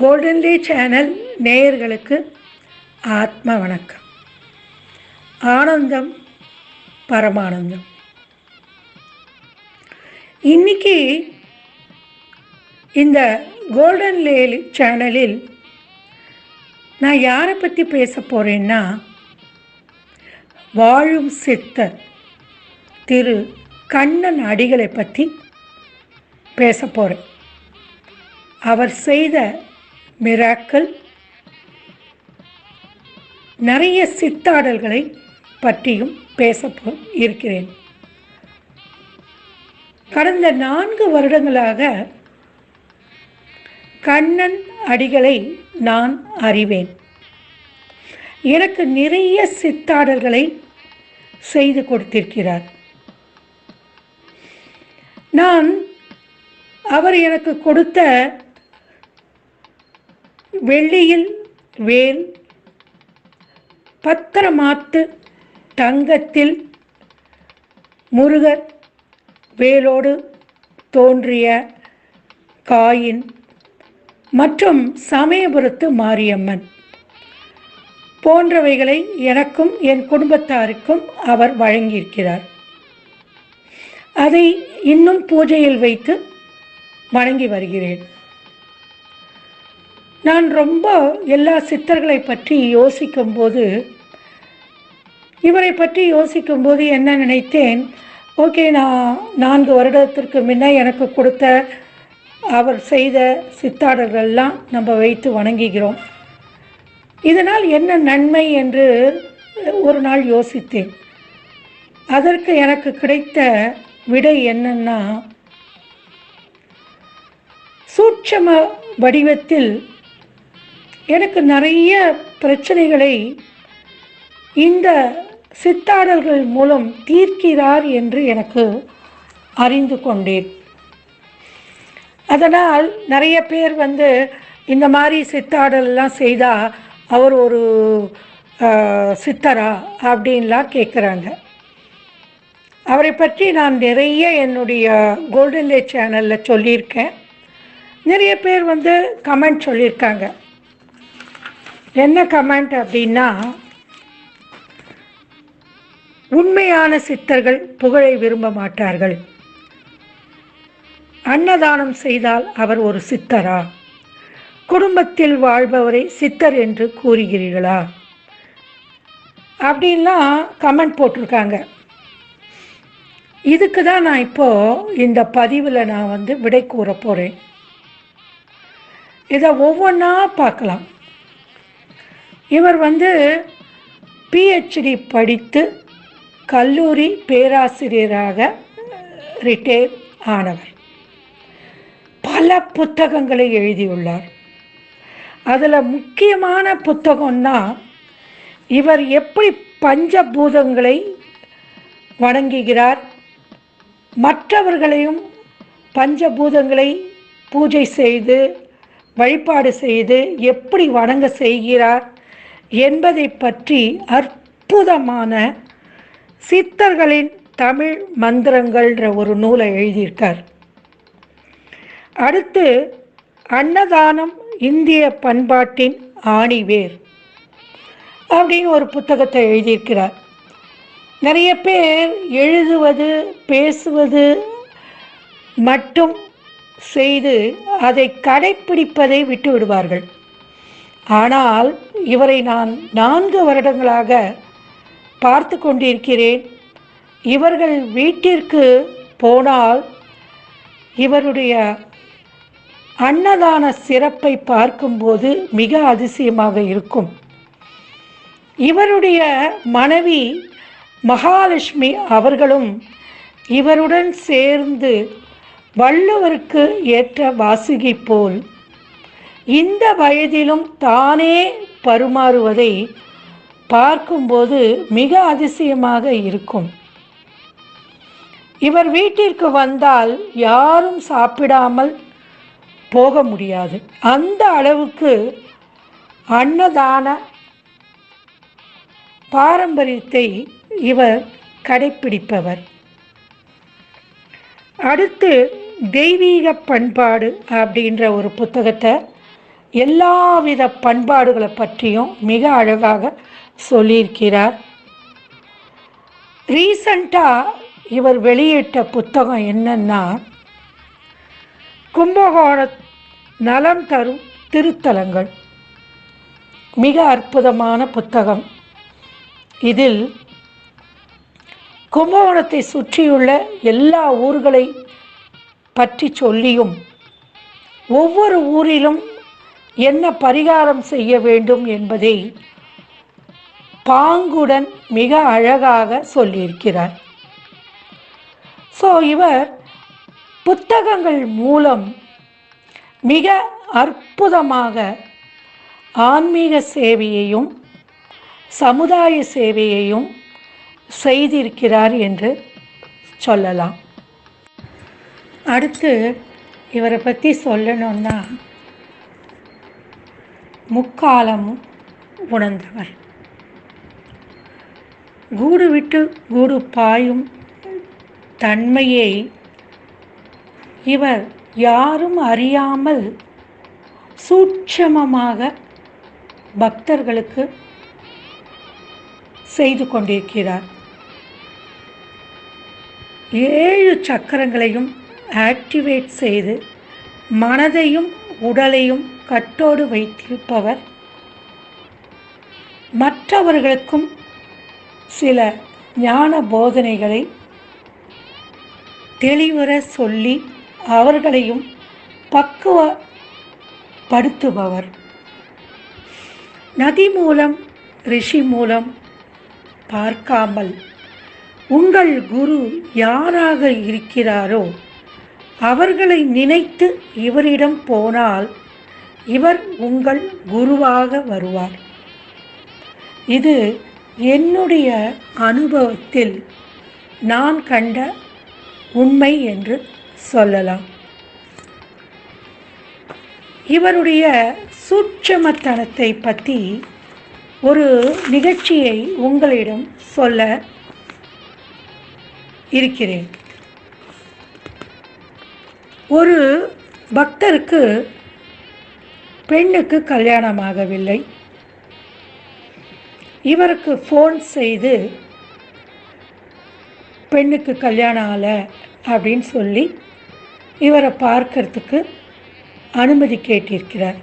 Golden டே channel நேயர்களுக்கு ஆத்ம வணக்கம். ஆனந்தம் பரமானந்தம். இன்னைக்கு இந்த கோல்டன் லே சேனலில் நான் யாரை பற்றி பேச போகிறேன்னா வாழும் சித்தர் திரு கண்ணன் அடிகளை பற்றி பேச போகிறேன் அவர் செய்த மிராக்கள். நிறைய சித்தாடல்களை பற்றியும் பேச இருக்கிறேன். கடந்த நான்கு வருடங்களாக கண்ணன் அடிகளை நான் அறிவேன். எனக்கு நிறைய சித்தாடல்களை செய்து கொடுத்திருக்கிறார். நான் அவர் எனக்கு கொடுத்த வெள்ளியில் வேல் பத்திரமாத்து தங்கத்தில் முருகர் வேலோடு தோன்றிய காயின் மற்றும் சமயபுரத்து மாரியம்மன். போன்றவைகளை எனக்கும் என் குடும்பத்தாருக்கும் அவர் வழங்கியிருக்கிறார். அதை இன்னும் பூஜையில் வைத்து வணங்கி வருகிறேன். நான் ரொம்ப எல்லா சித்தர்களை பற்றி யோசிக்கும்போது இவரை பற்றி யோசிக்கும்போது என்ன நினைத்தேன்? ஓகே நான் நான்கு வருடத்திற்கு முன்ன எனக்கு கொடுத்த அவர் செய்த சித்தாடர்கள்லாம் நம்ம வைத்து வணங்குகிறோம். இதனால் என்ன நன்மை என்று ஒரு நாள் யோசித்தேன். அதற்கு எனக்கு கிடைத்த விடை என்னன்னா சூட்சம வடிவத்தில் எனக்கு நிறைய பிரச்சனைகளை இந்த சித்தாடல்கள் மூலம் தீர்க்கிறார் என்று எனக்கு அறிந்து கொண்டேன். அதனால் நிறைய பேர் வந்து இந்த மாதிரி சித்தாடல்லாம் செய்தால் அவர் ஒரு சித்தரா அப்படின்லாம் கேட்குறாங்க அவரை பற்றி நான் நிறைய என்னுடைய கோல்டன் லே சேனலில் சொல்லியிருக்கேன். நிறைய பேர் வந்து கமெண்ட் சொல்லியிருக்காங்க. என்ன கமெண்ட் அப்படின்னா உண்மையான சித்தர்கள் புகழை விரும்ப மாட்டார்கள். அன்னதானம் செய்தால் அவர் ஒரு சித்தரா? குடும்பத்தில் வாழ்பவரை சித்தர் என்று கூறுகிறீர்களா? அப்படின்லாம் கமெண்ட் போட்டிருக்காங்க. இதுக்கு தான் நான் இப்போது இந்த பதிவில் நான் வந்து விடை கூற போகிறேன் இதை ஒவ்வொன்றா பார்க்கலாம். இவர் வந்து பிஹெச்டி படித்து கல்லூரி பேராசிரியராக ரிட்டையர் ஆனவர். பல புத்தகங்களை எழுதியுள்ளார். அதில் முக்கியமான புத்தகம்னா இவர் எப்படி பஞ்சபூதங்களை வணங்குகிறார் மற்றவர்களையும் பஞ்சபூதங்களை பூஜை செய்து வழிபாடு செய்து எப்படி வணங்க செய்கிறார் என்பதை பற்றி அற்புதமான சித்தர்களின் தமிழ் மந்திரங்கள்ன்ற ஒரு நூலை எழுதியிருக்கார். அடுத்து அன்னதானம் இந்திய பண்பாட்டின் ஆணிவேர் அப்படின்னு ஒரு புத்தகத்தை எழுதியிருக்கிறார். நிறைய பேர் எழுதுவது பேசுவது மட்டும் செய்து அதை கடைப்பிடிப்பதை விட்டு விடுவார்கள் ஆனால் இவரை நான் நான்கு வருடங்களாக பார்த்து கொண்டிருக்கிறேன். இவர்கள் வீட்டிற்கு போனால் இவருடைய அன்னதான சிறப்பை பார்க்கும்போது மிக அதிசயமாக இருக்கும். இவருடைய மனைவி மகாலட்சுமி அவர்களும் இவருடன் சேர்ந்து வள்ளுவருக்கு ஏற்ற வாசுகி போல் இந்த வயதிலும் தானே பருமாறுவதை பார்க்கும்போது மிக அதிசயமாக இருக்கும். இவர் வீட்டிற்கு வந்தால் யாரும் சாப்பிடாமல் போக முடியாது. அந்த அளவுக்கு அன்னதான பாரம்பரியத்தை இவர் கடைப்பிடிப்பவர். அடுத்து தெய்வீக பண்பாடு அப்படின்ற ஒரு புத்தகத்தை எல்லாவித பண்பாடுகளை பற்றியும் மிக அழகாக சொல்லியிருக்கிறார். ரீசண்டாக இவர் வெளியிட்ட புத்தகம் என்னன்னா கும்பகோண நலம் தரும் திருத்தலங்கள். மிக அற்புதமான புத்தகம். இதில் கும்பகோணத்தை சுற்றியுள்ள எல்லா ஊர்களை பற்றி சொல்லியும் ஒவ்வொரு ஊரிலும் என்ன பரிகாரம் செய்ய வேண்டும் என்பதை பாங்குடன் மிக அழகாக சொல்லியிருக்கிறார். ஸோ இவர் புத்தகங்கள் மூலம் மிக அற்புதமாக ஆன்மீக சேவையையும் சமுதாய சேவையையும் செய்திருக்கிறார் என்று சொல்லலாம். அடுத்து இவரை பற்றி சொல்லணும்னா முக்காலமும் உணர்ந்தவர். கூடு விட்டு கூடு பாயும் தன்மையை இவர் யாரும் அறியாமல் சூட்சமமாக பக்தர்களுக்கு செய்து கொண்டிருக்கிறார். ஏழு சக்கரங்களையும் ஆக்டிவேட் செய்து மனதையும் உடலையும் கட்டோடு வைத்திருப்பவர். மற்றவர்களுக்கும் சில ஞான போதனைகளை தெளிவர சொல்லி அவர்களையும் பக்குவப்படுத்துபவர். நதி மூலம் ரிஷி மூலம் பார்க்காமல் உங்கள் குரு யாராக இருக்கிறாரோ அவர்களை நினைத்து இவரிடம் போனால் இவர் உங்கள் குருவாக வருவார். இது என்னுடைய அனுபவத்தில் நான் கண்ட உண்மை என்று சொல்லலாம். இவருடைய சூட்சமத்தனத்தை பற்றி ஒரு நிகழ்ச்சியை உங்களிடம் சொல்ல இருக்கிறேன். ஒரு பக்தருக்கு பெண்ணுக்கு கல்யாணமாகவில்லை. இவருக்கு ஃபோன் செய்து பெண்ணுக்கு கல்யாணம் ஆகலை அப்படின்னு சொல்லி இவரை பார்க்கறதுக்கு அனுமதி கேட்டிருக்கிறார்.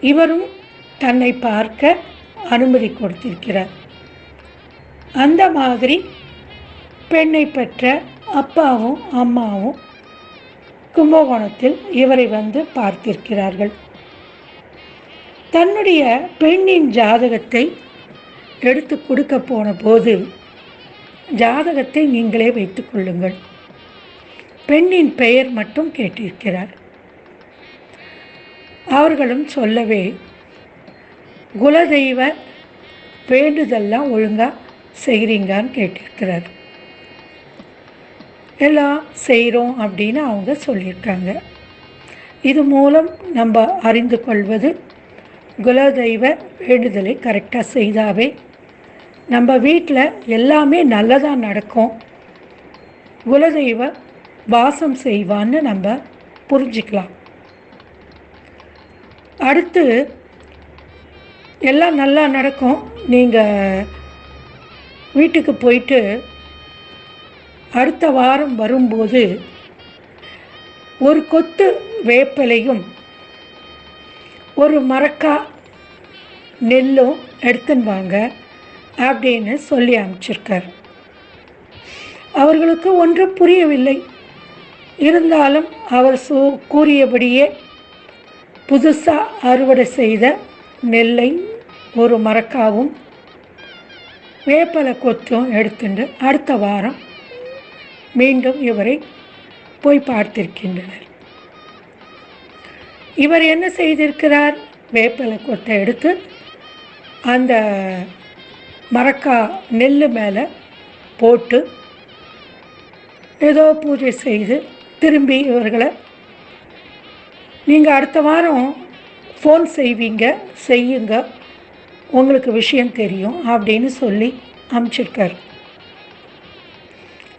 இவரும் தன்னை பார்க்க அனுமதி கொடுத்திருக்கிறார். அந்த மாதிரி பெண்ணை பெற்ற அப்பாவும் அம்மாவும் கும்பகோணத்தில் இவரை வந்து பார்த்திருக்கிறார்கள். தன்னுடைய பெண்ணின் ஜாதகத்தை எடுத்து கொடுக்க போன போது ஜாதகத்தை நீங்களே வைத்துக் கொள்ளுங்கள். பெண்ணின் பெயர் மட்டும் கேட்டிருக்கிறார். அவர்களும் சொல்லவே குலதெய்வ வேண்டுதல்லாம் ஒழுங்காக செய்கிறீங்கன்னு கேட்டிருக்கிறார். எல்லாம் செய்கிறோம் அப்படின்னு அவங்க சொல்லியிருக்காங்க. இது மூலம் நம்ம அறிந்து கொள்வது குலதெய்வ வேண்டுதலை கரெக்டாக செய்தாவே நம்ம வீட்டில் எல்லாமே நல்லதாக நடக்கும். குலதெய்வ வாசம் செய்வான்னு நம்ம புரிஞ்சுக்கலாம். அடுத்து எல்லாம் நல்லா நடக்கும். நீங்கள் வீட்டுக்கு போயிட்டு அடுத்த வாரம் வரும்போது ஒரு கொத்து வேப்பிலையும் ஒரு மரக்கா நெல்லும் எடுத்துன்னு வாங்க அப்படின்னு சொல்லி அனுப்பிச்சிருக்கார். அவர்களுக்கு ஒன்றும் புரியவில்லை. இருந்தாலும் அவர் சூ கூறியபடியே புதுசாக அறுவடை செய்த நெல்லை ஒரு மரக்காவும் வேப்பலை கொத்தும் எடுத்துட்டு அடுத்த வாரம் மீண்டும் இவரை போய் பார்த்திருக்கின்றனர். இவர் என்ன செய்திருக்கிறார்? வேப்பலை கொத்தை எடுத்து அந்த மரக்கா நெல் மேலே போட்டு ஏதோ பூஜை செய்து திரும்பி இவர்களை நீங்கள் அடுத்த வாரம் ஃபோன் செய்வீங்க செய்யுங்க. உங்களுக்கு விஷயம் தெரியும் அப்படின்னு சொல்லி அமுச்சிருக்காரு.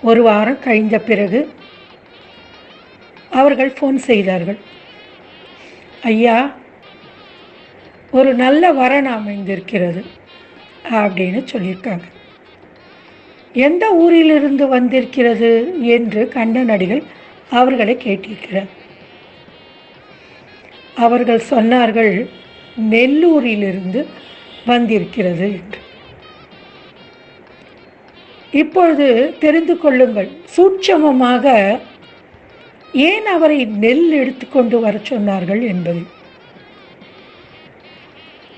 ஒரு வாரம் கழிந்த பிறகு அவர்கள் ஃபோன் செய்தார்கள். ஐயா ஒரு நல்ல வரன் அமைந்திருக்கிறது அப்படின்னு சொல்லியிருக்காங்க. எந்த ஊரிலிருந்து வந்திருக்கிறது? என்று கண்ணன் அவர்களை கேட்டிருக்கிறார். அவர்கள் சொன்னார்கள் நெல்லூரிலிருந்து வந்திருக்கிறது என்று. இப்பொழுது தெரிந்து கொள்ளுங்கள். சூட்சமமாக ஏன் அவரை நெல் எடுத்துக்கொண்டு வர சொன்னார்கள் என்பது.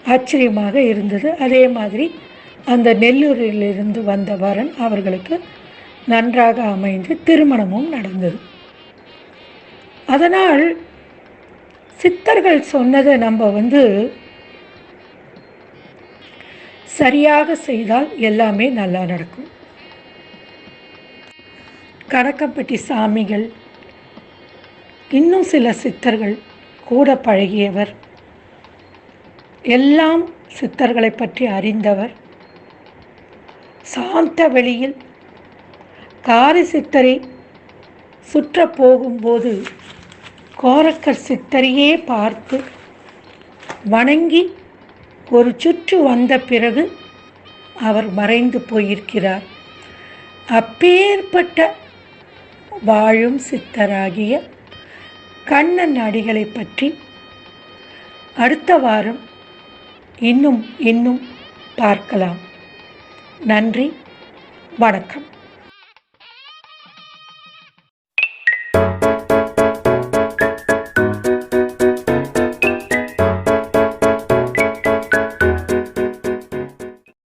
ஆச்சரியமாக இருந்தது. அதே மாதிரி அந்த நெல்லூரிலிருந்து வந்த வரன் அவர்களுக்கு நன்றாக அமைந்து திருமணமும் நடந்தது. அதனால் சித்தர்கள் சொன்னதை நம்ம வந்து சரியாக செய்தால் எல்லாமே நல்லா நடக்கும். கடக்கப்பட்டி சாமிகள் இன்னும் சில சித்தர்கள் கூட பழகியவர். எல்லாம் சித்தர்களை பற்றி அறிந்தவர். சாந்த வெளியில் காரி சித்தரை சுற்ற போகும்போது கோரக்கர் சித்தரையே பார்த்து வணங்கி ஒரு சுற்று வந்த பிறகு அவர் மறைந்து போயிருக்கிறார். அப்பேற்பட்ட வாழும் சித்தராகிய கண்ணன் அடிகளை பற்றி அடுத்த வாரம் இன்னும் இன்னும் பார்க்கலாம். நன்றி வணக்கம்.